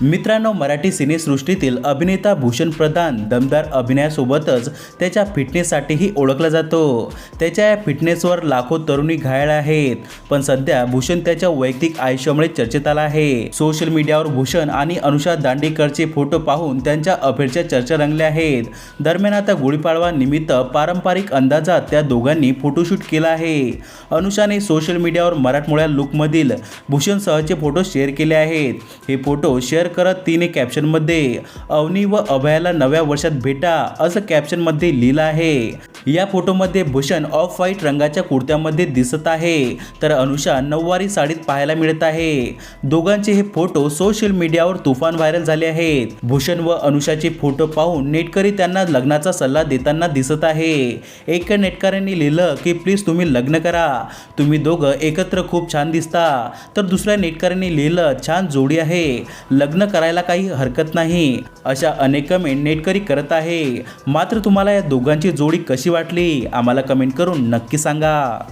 मित्रांनो मराठी सिनेसृष्टीतील अभिनेता भूषण प्रधान दमदार अभिनयासोबतच त्याच्या फिटनेससाठीही ओळखला जातो. त्याच्या या फिटनेसवर लाखो तरुणी घायल आहेत. पण सध्या भूषण त्याच्या वैयक्तिक आयुष्यामुळे चर्चेत आला आहे. सोशल मीडियावर भूषण आणि अनुषा दांडेकरचे फोटो पाहून त्यांच्या अफेअरच्या चर्चा रंगल्या आहेत. दरम्यान आता गुढीपाडवा निमित्त पारंपरिक अंदाजात त्या दोघांनी फोटोशूट केला आहे. अनुषाने सोशल मीडियावर मराठमोळ्या लुकमधील भूषण सहचे फोटो शेअर केले आहेत. हे फोटो शेअर करत तिने कॅप्शनमध्ये अवनी व अभयाला नव्या वर्षात भेटा असं कॅप्शनमध्ये लिहिलं आहे. या फोटोमध्ये भूषण ऑफ व्हाईट रंगाच्या कुर्त्यामध्ये दिसत आहे. तर अनुषा नऊवारी साडीत पाहायला मिळत आहे. दोघांचे हे फोटो सोशल मीडियावर तुफान व्हायरल झाले आहेत. भूषण व अनुषाचे फोटो पाहून नेटकरी त्यांना लग्नाचा सल्ला देताना दिसत आहे. एका नेटकऱ्यांनी लिहिलं की प्लीज तुम्ही लग्न करा. तुम्ही दोघं एकत्र खूप छान दिसता. तर दुसऱ्या नेटकऱ्यांनी लिहिलं छान जोडी आहे. लग्न लग्न करायला काही हरकत नाही. अशा अनेक कमेंट नेटकरी करत आहे. मात्र तुम्हाला या दोघांची जोडी कशी वाटली? आम्हाला कमेंट करून नक्की सांगा.